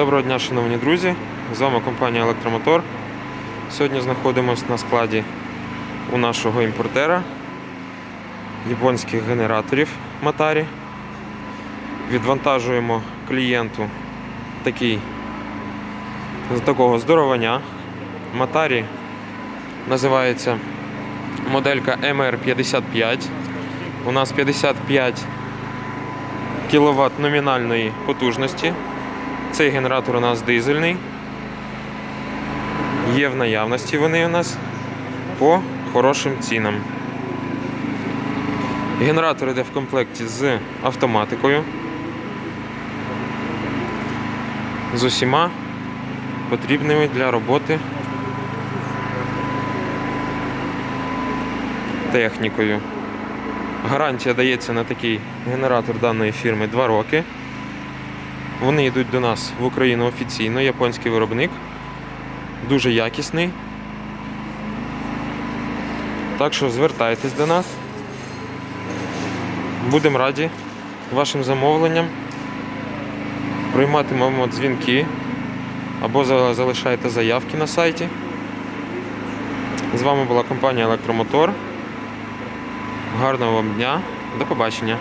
Доброго дня, шановні друзі! З вами компанія Електромотор. Сьогодні знаходимося на складі у нашого імпортера японських генераторів Матарі. Відвантажуємо клієнту такий такого здоровання. Матарі називається моделька MR55. У нас 55 кВт номінальної потужності. Цей генератор у нас дизельний. Є в наявності вони у нас по хорошим цінам. Генератор йде в комплекті з автоматикою. З усіма потрібними для роботи технікою. Гарантія дається на такий генератор даної фірми 2 роки. Вони йдуть до нас в Україну офіційно, японський виробник. Дуже якісний. Так що звертайтесь до нас. Будемо раді вашим замовленням. Прийматимемо дзвінки або залишайте заявки на сайті. З вами була компанія Електромотор. Гарного вам дня. До побачення.